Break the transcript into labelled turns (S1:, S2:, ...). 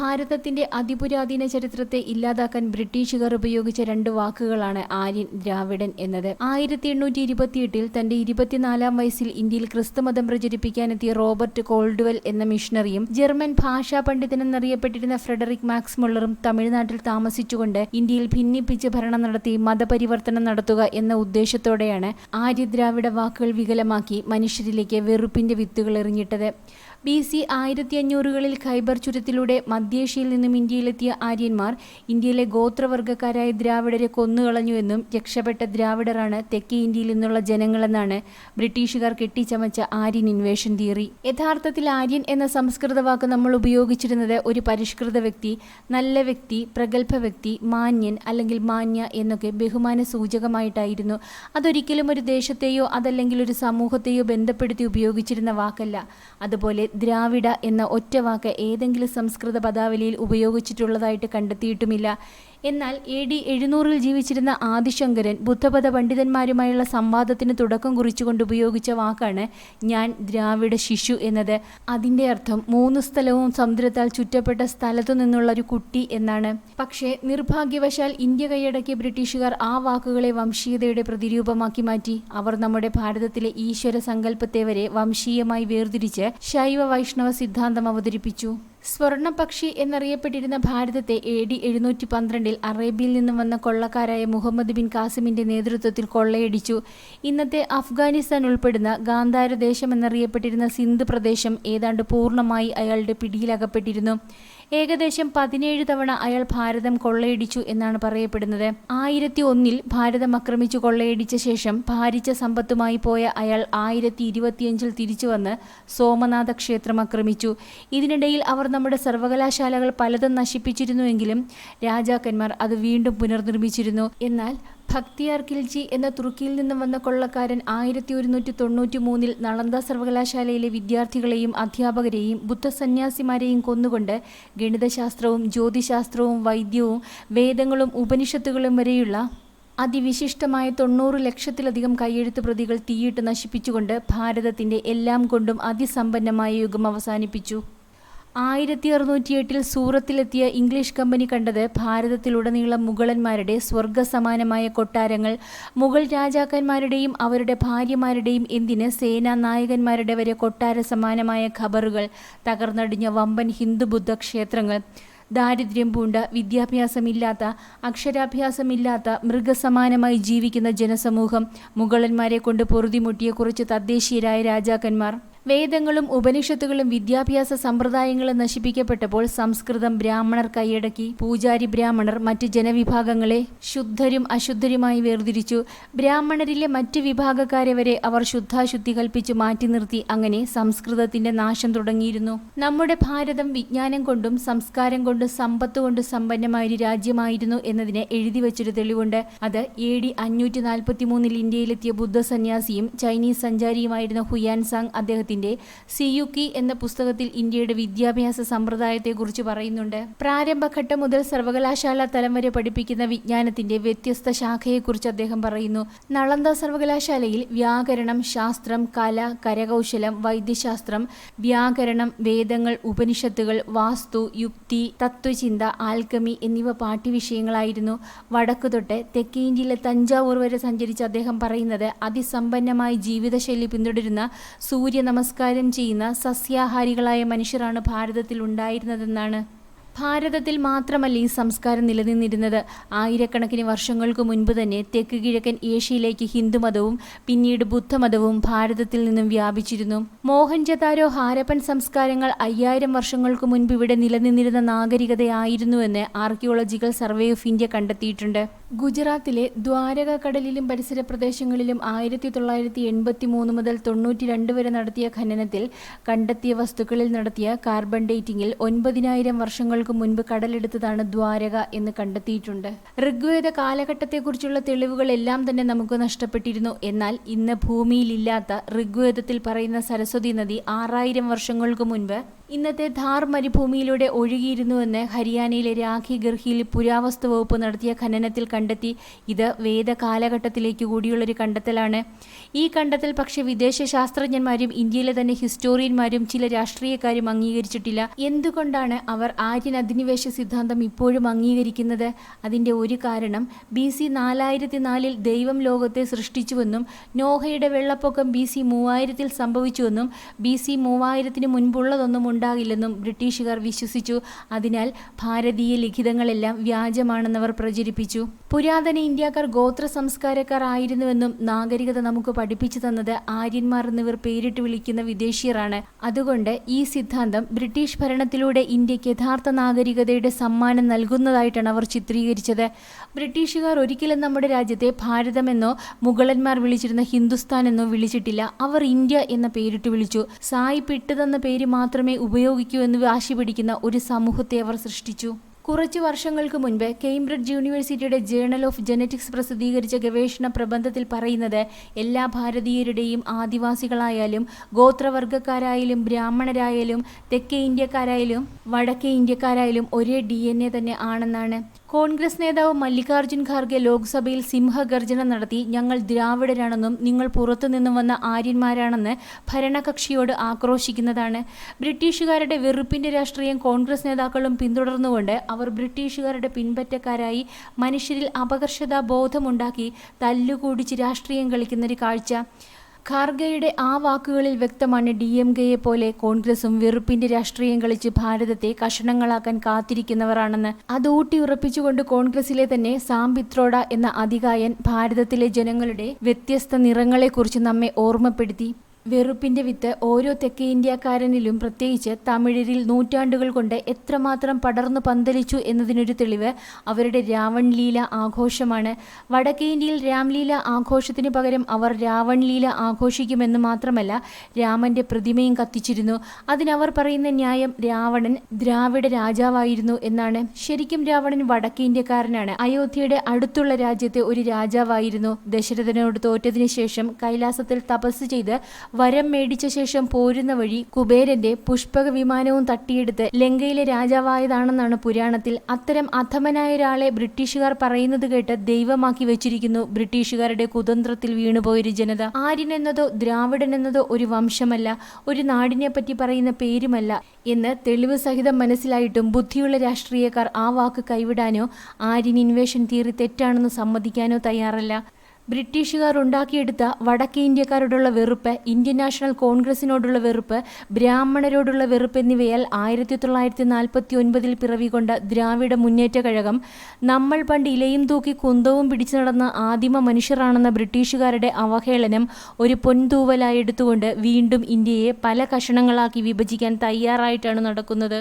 S1: ഭാരതത്തിന്റെ അതിപുരാതന ചരിത്രത്തെ ഇല്ലാതാക്കാൻ ബ്രിട്ടീഷുകാർ ഉപയോഗിച്ച രണ്ട് വാക്കുകളാണ് ആര്യൻ ദ്രാവിഡൻ എന്നത്. ആയിരത്തി എണ്ണൂറ്റി ഇരുപത്തിയെട്ടിൽ തന്റെ ഇരുപത്തിനാലാം വയസ്സിൽ ഇന്ത്യയിൽ ക്രിസ്തുമതം പ്രചരിപ്പിക്കാനെത്തിയ റോബർട്ട് കോൾഡ്വെൽ എന്ന മിഷണറിയും ജർമ്മൻ ഭാഷാ പണ്ഡിതനെന്നറിയപ്പെട്ടിരുന്ന ഫ്രെഡറിക് മാക്സ് മുള്ളറും തമിഴ്നാട്ടിൽ താമസിച്ചുകൊണ്ട് ഇന്ത്യയിൽ ഭിന്നിപ്പിച്ച് ഭരണം നടത്തി മതപരിവർത്തനം നടത്തുക എന്ന ഉദ്ദേശത്തോടെയാണ് ആര്യദ്രാവിഡ വാക്കുകൾ വികലമാക്കി മനുഷ്യരിലേക്ക് വെറുപ്പിന്റെ വിത്തുകൾ എറിഞ്ഞിട്ടത്. ബി സി ആയിരത്തി അഞ്ഞൂറുകളിൽ ഖൈബർ ചുരത്തിലൂടെ മധ്യേഷ്യയിൽ നിന്നും ഇന്ത്യയിലെത്തിയ ആര്യന്മാർ ഇന്ത്യയിലെ ഗോത്രവർഗക്കാരായ ദ്രാവിഡരെ കൊന്നുകളഞ്ഞുവെന്നും രക്ഷപ്പെട്ട ദ്രാവിഡറാണ് തെക്കേ ഇന്ത്യയിൽ നിന്നുള്ള ജനങ്ങളെന്നാണ് ബ്രിട്ടീഷുകാർ കെട്ടിച്ചമച്ച ആര്യൻ ഇൻവേഷൻ തിയറി. യഥാർത്ഥത്തിൽ ആര്യൻ എന്ന സംസ്കൃത വാക്ക് നമ്മൾ ഉപയോഗിച്ചിരുന്നത് ഒരു പരിഷ്കൃത വ്യക്തി നല്ല വ്യക്തി പ്രഗത്ഭ വ്യക്തി മാന്യൻ അല്ലെങ്കിൽ മാന്യ എന്നൊക്കെ ബഹുമാന സൂചകമായിട്ടായിരുന്നു. അതൊരിക്കലും ഒരു ദേശത്തെയോ അതല്ലെങ്കിൽ ഒരു സമൂഹത്തെയോ ബന്ധപ്പെടുത്തി ഉപയോഗിച്ചിരുന്ന വാക്കല്ല. അതുപോലെ ദ്രാവിഡ എന്ന ഒറ്റ വാക്ക് ഏതെങ്കിലും സംസ്കൃത പദാവലിയിൽ ഉപയോഗിച്ചിട്ടുള്ളതായിട്ട് കണ്ടെത്തിയിട്ടുമില്ല. എന്നാൽ എ ഡി എഴുന്നൂറിൽ ജീവിച്ചിരുന്ന ആദിശങ്കരൻ ബുദ്ധപദ പണ്ഡിതന്മാരുമായുള്ള സംവാദത്തിന് തുടക്കം കുറിച്ചുകൊണ്ട് ഉപയോഗിച്ച വാക്കാണ് ഞാൻ ദ്രാവിഡ ശിശു എന്നത്. അതിന്റെ അർത്ഥം മൂന്ന് സ്ഥലവും സമുദ്രത്താൽ ചുറ്റപ്പെട്ട സ്ഥലത്തു നിന്നുള്ള ഒരു കുട്ടി എന്നാണ്. പക്ഷേ നിർഭാഗ്യവശാൽ ഇന്ത്യ കൈയടക്കിയ ബ്രിട്ടീഷുകാർ ആ വാക്കുകളെ വംശീയതയുടെ പ്രതിരൂപമാക്കി മാറ്റി. അവർ നമ്മുടെ ഭാരതത്തിലെ ഈശ്വര സങ്കല്പത്തെ വരെ വംശീയമായി വേർതിരിച്ച് ശൈവ വൈഷ്ണവ സിദ്ധാന്തം അവതരിപ്പിച്ചു. സ്വർണപക്ഷി എന്നറിയപ്പെട്ടിരുന്ന ഭാരതത്തെ എ ഡി എഴുന്നൂറ്റി പന്ത്രണ്ടിൽ അറേബ്യയിൽ നിന്നും വന്ന കൊള്ളക്കാരായ മുഹമ്മദ് ബിൻ കാസിമിന്റെ നേതൃത്വത്തിൽ കൊള്ളയടിച്ചു. ഇന്നത്തെ അഫ്ഗാനിസ്ഥാൻ ഉൾപ്പെടുന്ന ഗാന്ധാര ദേശം എന്നറിയപ്പെട്ടിരുന്ന സിന്ധ് പ്രദേശം ഏതാണ്ട് പൂർണമായി അയാളുടെ പിടിയിലകപ്പെട്ടിരുന്നു. ഏകദേശം പതിനേഴ് തവണ അയാൾ ഭാരതം കൊള്ളയടിച്ചു എന്നാണ് പറയപ്പെടുന്നത്. ആയിരത്തി ഒന്നിൽ ഭാരതം ആക്രമിച്ചു കൊള്ളയടിച്ച ശേഷം ഭാരിച്ച സമ്പത്തുമായി പോയ അയാൾ ആയിരത്തി ഇരുപത്തിയഞ്ചിൽ തിരിച്ചു വന്ന് സോമനാഥ ക്ഷേത്രം ആക്രമിച്ചു. ഇതിനിടയിൽ അവർ നമ്മുടെ സർവകലാശാലകൾ പലതും നശിപ്പിച്ചിരുന്നുവെങ്കിലും രാജാക്കന്മാർ അത് വീണ്ടും പുനർനിർമ്മിച്ചിരുന്നു. എന്നാൽ ഭക്തിയാർ കിൽജി എന്ന തുർക്കിയിൽ നിന്നും വന്ന കൊള്ളക്കാരൻ ആയിരത്തി ഒരുന്നൂറ്റി തൊണ്ണൂറ്റി മൂന്നിൽ നളന്ദ സർവകലാശാലയിലെ വിദ്യാർത്ഥികളെയും അധ്യാപകരെയും ബുദ്ധസന്യാസിമാരെയും കൊന്നുകൊണ്ട് ഗണിതശാസ്ത്രവും ജ്യോതിശാസ്ത്രവും വൈദ്യവും വേദങ്ങളും ഉപനിഷത്തുകളും വരെയുള്ള അതിവിശിഷ്ടമായ തൊണ്ണൂറ് ലക്ഷത്തിലധികം കൈയെഴുത്ത് പ്രതികൾ തീയിട്ട് നശിപ്പിച്ചുകൊണ്ട് ഭാരതത്തിന്റെ എല്ലാം കൊണ്ടും അതിസമ്പന്നമായ യുഗം അവസാനിപ്പിച്ചു. ആയിരത്തി അറുന്നൂറ്റിയെട്ടിൽ സൂറത്തിലെത്തിയ ഇംഗ്ലീഷ് കമ്പനി കണ്ടത് ഭാരതത്തിലുടനീളം മുഗളന്മാരുടെ സ്വർഗസമാനമായ കൊട്ടാരങ്ങൾ മുഗൾ രാജാക്കന്മാരുടെയും അവരുടെ ഭാര്യമാരുടെയും എന്തിന് സേനാ നായകന്മാരുടെ വരെ കൊട്ടാര സമാനമായ ഖബറുകൾ തകർന്നടിഞ്ഞ വമ്പൻ ഹിന്ദുബുദ്ധ ക്ഷേത്രങ്ങൾ ദാരിദ്ര്യം പൂണ്ട വിദ്യാഭ്യാസമില്ലാത്ത അക്ഷരാഭ്യാസമില്ലാത്ത മൃഗസമാനമായി ജീവിക്കുന്ന ജനസമൂഹം മുഗളന്മാരെ കൊണ്ട് പൊറുതിമുട്ടിയ കുറച്ച് തദ്ദേശീയരായ രാജാക്കന്മാർ. വേദങ്ങളും ഉപനിഷത്തുകളും വിദ്യാഭ്യാസ സമ്പ്രദായങ്ങളും നശിപ്പിക്കപ്പെട്ടപ്പോൾ സംസ്കൃതം ബ്രാഹ്മണർ കൈയടക്കി. പൂജാരി ബ്രാഹ്മണർ മറ്റ് ജനവിഭാഗങ്ങളെ ശുദ്ധരും അശുദ്ധരുമായി വേർതിരിച്ചു. ബ്രാഹ്മണരിലെ മറ്റ് വിഭാഗക്കാരെ വരെ അവർ ശുദ്ധാശുദ്ധി കൽപ്പിച്ചു മാറ്റി നിർത്തി. അങ്ങനെ സംസ്കൃതത്തിന്റെ നാശം തുടങ്ങിയിരുന്നു. നമ്മുടെ ഭാരതം വിജ്ഞാനം കൊണ്ടും സംസ്കാരം കൊണ്ടും സമ്പത്ത് കൊണ്ടും സമ്പന്നമായ ഒരു രാജ്യമായിരുന്നു എന്നതിന് എഴുതി വച്ചൊരു തെളിവുണ്ട്. അത് എ ഡി അഞ്ഞൂറ്റി നാൽപ്പത്തി മൂന്നിൽ ഇന്ത്യയിലെത്തിയ ബുദ്ധസന്യാസിയും ചൈനീസ് സഞ്ചാരിയുമായിരുന്ന ഹുയാൻ സാങ് അദ്ദേഹത്തിന്റെ സിയുക്കി എന്ന പുസ്തകത്തിൽ ഇന്ത്യയുടെ വിദ്യാഭ്യാസ സമ്പ്രദായത്തെക്കുറിച്ച് പറയുന്നുണ്ട്. പ്രാരംഭഘട്ടം മുതൽ സർവകലാശാല തലം വരെ പഠിപ്പിക്കുന്ന വിജ്ഞാനത്തിന്റെ വ്യത്യസ്ത ശാഖയെക്കുറിച്ച് അദ്ദേഹം പറയുന്നു. നളന്ദ സർവകലാശാലയിൽ വ്യാകരണം ശാസ്ത്രം കല കരകൗശലം വൈദ്യശാസ്ത്രം വ്യാകരണം വേദങ്ങൾ ഉപനിഷത്തുകൾ വാസ്തു യുക്തി തത്വചിന്ത ആൽക്കമി എന്നിവ പാഠ്യവിഷയങ്ങളായിരുന്നു. വടക്കു തൊട്ട് തെക്കേ ഇന്ത്യയിലെ തഞ്ചാവൂർ വരെ സഞ്ചരിച്ച അദ്ദേഹം പറയുന്നത് അതിസമ്പന്നമായ ജീവിതശൈലി പിന്തുടരുന്ന സൂര്യ ചെയ്യുന്ന സസ്യാഹാരികളായ മനുഷ്യരാണ് ഭാരതത്തിൽ ഉണ്ടായിരുന്നതെന്നാണ് ഭാരതത്തിൽ മാത്രമല്ല ഈ സംസ്കാരം നിലനിന്നിരുന്നത്. ആയിരക്കണക്കിന് വർഷങ്ങൾക്ക് മുൻപ് തന്നെ തെക്ക് കിഴക്കൻ ഏഷ്യയിലേക്ക് ഹിന്ദുമതവും പിന്നീട് ബുദ്ധമതവും ഭാരതത്തിൽ നിന്നും വ്യാപിച്ചിരുന്നു. മോഹൻജദാരോ ഹാരപ്പൻ സംസ്കാരങ്ങൾ അയ്യായിരം വർഷങ്ങൾക്ക് മുൻപ് ഇവിടെ നിലനിന്നിരുന്ന നാഗരികതയായിരുന്നുവെന്ന് ആർക്കിയോളജിക്കൽ സർവേ ഓഫ് ഇന്ത്യ കണ്ടെത്തിയിട്ടുണ്ട്. ഗുജറാത്തിലെ ദ്വാരക കടലിലും പരിസര പ്രദേശങ്ങളിലും ആയിരത്തി തൊള്ളായിരത്തി എൺപത്തി മൂന്ന് മുതൽ തൊണ്ണൂറ്റി രണ്ട് വരെ നടത്തിയ ഖനനത്തിൽ കണ്ടെത്തിയ വസ്തുക്കളിൽ നടത്തിയ കാർബൺ ഡേറ്റിംഗിൽ ഒൻപതിനായിരം വർഷങ്ങൾക്ക് മുൻപ് കടലെടുത്തതാണ് ദ്വാരക എന്ന് കണ്ടെത്തിയിട്ടുണ്ട്. ഋഗ്വേദ കാലഘട്ടത്തെക്കുറിച്ചുള്ള തെളിവുകളെല്ലാം തന്നെ നമുക്ക് നഷ്ടപ്പെട്ടിരുന്നു. എന്നാൽ ഇന്ന് ഭൂമിയിലില്ലാത്ത ഋഗ്വേദത്തിൽ പറയുന്ന സരസ്വതി നദി ആറായിരം വർഷങ്ങൾക്ക് മുൻപ് ഇന്നത്തെ ധാർ മരുഭൂമിയിലൂടെ ഒഴുകിയിരുന്നുവെന്ന് ഹരിയാനയിലെ രാഖി ഗർഹിയിൽ പുരാവസ്തു വകുപ്പ് നടത്തിയ ഖനനത്തിൽ കണ്ടെത്തി. ഇത് വേദ കാലഘട്ടത്തിലേക്ക് കൂടിയുള്ളൊരു കണ്ടെത്തലാണ്. ഈ കണ്ടെത്തൽ പക്ഷേ വിദേശ ശാസ്ത്രജ്ഞന്മാരും ഇന്ത്യയിലെ തന്നെ ഹിസ്റ്റോറിയന്മാരും ചില രാഷ്ട്രീയക്കാരും അംഗീകരിച്ചിട്ടില്ല. എന്തുകൊണ്ടാണ് അവർ ആര്യൻ അധിനിവേശ സിദ്ധാന്തം ഇപ്പോഴും അംഗീകരിക്കുന്നത്? അതിന്റെ ഒരു കാരണം ബി സി നാലായിരത്തി നാലിൽ ദൈവം ലോകത്തെ സൃഷ്ടിച്ചുവെന്നും നോഹയുടെ വെള്ളപ്പൊക്കം ബി സി മൂവായിരത്തിൽ സംഭവിച്ചുവെന്നും ബി സി മൂവായിരത്തിന് മുൻപുള്ളതൊന്നും ഉണ്ടാകില്ലെന്നും ബ്രിട്ടീഷുകാർ വിശ്വസിച്ചു. അതിനാൽ ഭാരതീയ ലിഖിതങ്ങളെല്ലാം വ്യാജമാണെന്നവർ പ്രചരിപ്പിച്ചു. പുരാതന ഇന്ത്യക്കാർ ഗോത്ര സംസ്കാരക്കാർ ആയിരുന്നുവെന്നും നാഗരികത നമുക്ക് പഠിപ്പിച്ചു തന്നത് ആര്യന്മാർ എന്നിവർ പേരിട്ട് വിളിക്കുന്ന വിദേശീയരാണ് അതുകൊണ്ട് ഈ സിദ്ധാന്തം ബ്രിട്ടീഷ് ഭരണത്തിലൂടെ ഇന്ത്യയ്ക്ക് യഥാർത്ഥ നാഗരികതയുടെ സമ്മാനം നൽകുന്നതായിട്ടാണ് അവർ ചിത്രീകരിച്ചത്. ബ്രിട്ടീഷുകാർ ഒരിക്കലും നമ്മുടെ രാജ്യത്തെ ഭാരതമെന്നോ മുഗളന്മാർ വിളിച്ചിരുന്ന ഹിന്ദുസ്ഥാൻ എന്നോ വിളിച്ചിട്ടില്ല. അവർ ഇന്ത്യ എന്ന പേരിട്ട് വിളിച്ചു. സായി പിട്ടുതെന്ന പേര് മാത്രമേ ഉപയോഗിക്കൂ എന്ന് വാശി പിടിക്കുന്ന ഒരു സമൂഹത്തെ അവർ സൃഷ്ടിച്ചു. കുറച്ച് വർഷങ്ങൾക്ക് മുൻപ് കേംബ്രിഡ്ജ് യൂണിവേഴ്സിറ്റിയുടെ ജേണൽ ഓഫ് ജനറ്റിക്സ് പ്രസിദ്ധീകരിച്ച ഗവേഷണ പ്രബന്ധത്തിൽ പറയുന്നത് എല്ലാ ഭാരതീയരുടെയും ആദിവാസികളായാലും ഗോത്രവർഗക്കാരായാലും ബ്രാഹ്മണരായാലും തെക്കേ ഇന്ത്യക്കാരായാലും വടക്കേ ഇന്ത്യക്കാരായാലും ഒരേ ഡി തന്നെ ആണെന്നാണ്. കോൺഗ്രസ് നേതാവ് മല്ലികാർജുൻ ഖാർഗെ ലോക്സഭയിൽ സിംഹഗർജന നടത്തി ഞങ്ങൾ ദ്രാവിഡരാണെന്നും നിങ്ങൾ പുറത്തുനിന്നും വന്ന ആര്യന്മാരാണെന്ന് ഭരണകക്ഷിയോട് ആക്രോശിക്കുന്നതാണ്. ബ്രിട്ടീഷുകാരുടെ വെറുപ്പിന്റെ രാഷ്ട്രീയം കോൺഗ്രസ് നേതാക്കളും പിന്തുടർന്നുകൊണ്ട് അവർ ബ്രിട്ടീഷുകാരുടെ പിൻപറ്റക്കാരായി മനുഷ്യരിൽ അപകർഷതാ ബോധമുണ്ടാക്കി തല്ലുകൂടിച്ച് രാഷ്ട്രീയം കളിക്കുന്നൊരു കാഴ്ച. ഖാർഗെയുടെ ആ വാക്കുകളിൽ വ്യക്തമാണ് ഡി എം കെയെ പോലെ കോൺഗ്രസും വെറുപ്പിന്റെ രാഷ്ട്രീയം കളിച്ച് ഭാരതത്തെ കഷണങ്ങളാക്കാൻ കാത്തിരിക്കുന്നവരാണെന്ന് അത് ഊട്ടിയുറപ്പിച്ചുകൊണ്ട് കോൺഗ്രസിലെ തന്നെ സാം പിത്രോഡ എന്ന അധികായൻ ഭാരതത്തിലെ ജനങ്ങളുടെ വ്യത്യസ്ത നിറങ്ങളെക്കുറിച്ച് നമ്മെ ഓർമ്മപ്പെടുത്തി. വെറുപ്പിന്റെ വിത്ത് ഓരോ തെക്കേ ഇന്ത്യക്കാരനിലും പ്രത്യേകിച്ച് തമിഴരിൽ നൂറ്റാണ്ടുകൾ കൊണ്ട് എത്രമാത്രം പടർന്നു പന്തലിച്ചു എന്നതിനൊരു തെളിവ് അവരുടെ രാവൺ ലീല ആഘോഷമാണ്. വടക്കേ ഇന്ത്യയിൽ രാംലീല ആഘോഷത്തിന് പകരം അവർ രാവൺ ലീല ആഘോഷിക്കുമെന്ന് മാത്രമല്ല രാമന്റെ പ്രതിമയും കത്തിച്ചിരുന്നു. അതിനവർ പറയുന്ന ന്യായം രാവണൻ ദ്രാവിഡ രാജാവായിരുന്നു എന്നാണ്. ശരിക്കും രാവണൻ വടക്കേ ഇന്ത്യക്കാരനാണ്. അയോധ്യയുടെ അടുത്തുള്ള രാജ്യത്തെ ഒരു രാജാവായിരുന്നു. ദശരഥനോട് തോറ്റതിനു ശേഷം കൈലാസത്തിൽ തപസ് ചെയ്ത് വരം മേടിച്ച ശേഷം പോരുന്ന വഴി കുബേരന്റെ പുഷ്പക വിമാനവും തട്ടിയെടുത്ത് ലങ്കയിലെ രാജാവായതാണെന്നാണ് പുരാണത്തിൽ. അത്തരം അധമനായ ഒരാളെ ബ്രിട്ടീഷുകാർ പറയുന്നത് കേട്ട് ദൈവമാക്കി വെച്ചിരിക്കുന്നു ബ്രിട്ടീഷുകാരുടെ കുതന്ത്രത്തിൽ വീണുപോയൊരു ജനത. ആര്യൻ എന്നതോ ദ്രാവിഡൻ എന്നതോ ഒരു വംശമല്ല ഒരു നാടിനെ പറ്റി പറയുന്ന പേരുമല്ല എന്ന് തെളിവ് സഹിതം മനസ്സിലായിട്ടും ബുദ്ധിയുള്ള രാഷ്ട്രീയക്കാർ ആ വാക്ക് കൈവിടാനോ ആര്യൻ ഇൻവേഷൻ തിയറി തെറ്റാണെന്ന് സമ്മതിക്കാനോ തയ്യാറല്ല. ബ്രിട്ടീഷുകാർ ഉണ്ടാക്കിയെടുത്ത വടക്കേ ഇന്ത്യക്കാരോടുള്ള വെറുപ്പ് ഇന്ത്യൻ നാഷണൽ കോൺഗ്രസിനോടുള്ള വെറുപ്പ് ബ്രാഹ്മണരോടുള്ള വെറുപ്പ് എന്നിവയാൽ ആയിരത്തി തൊള്ളായിരത്തി നാൽപ്പത്തി ഒൻപതിൽ പിറവികൊണ്ട ദ്രാവിഡ മുന്നേറ്റ കഴകം നമ്മൾ പണ്ട് ഇലയും തൂക്കി കുന്തവും പിടിച്ചു നടന്ന ആദിമ മനുഷ്യരാണെന്ന ബ്രിട്ടീഷുകാരുടെ അവഹേളനം ഒരു പൊൻതൂവലായി എടുത്തുകൊണ്ട് വീണ്ടും ഇന്ത്യയെ പല കഷണങ്ങളാക്കി വിഭജിക്കാൻ തയ്യാറായിട്ടാണ് നടക്കുന്നത്.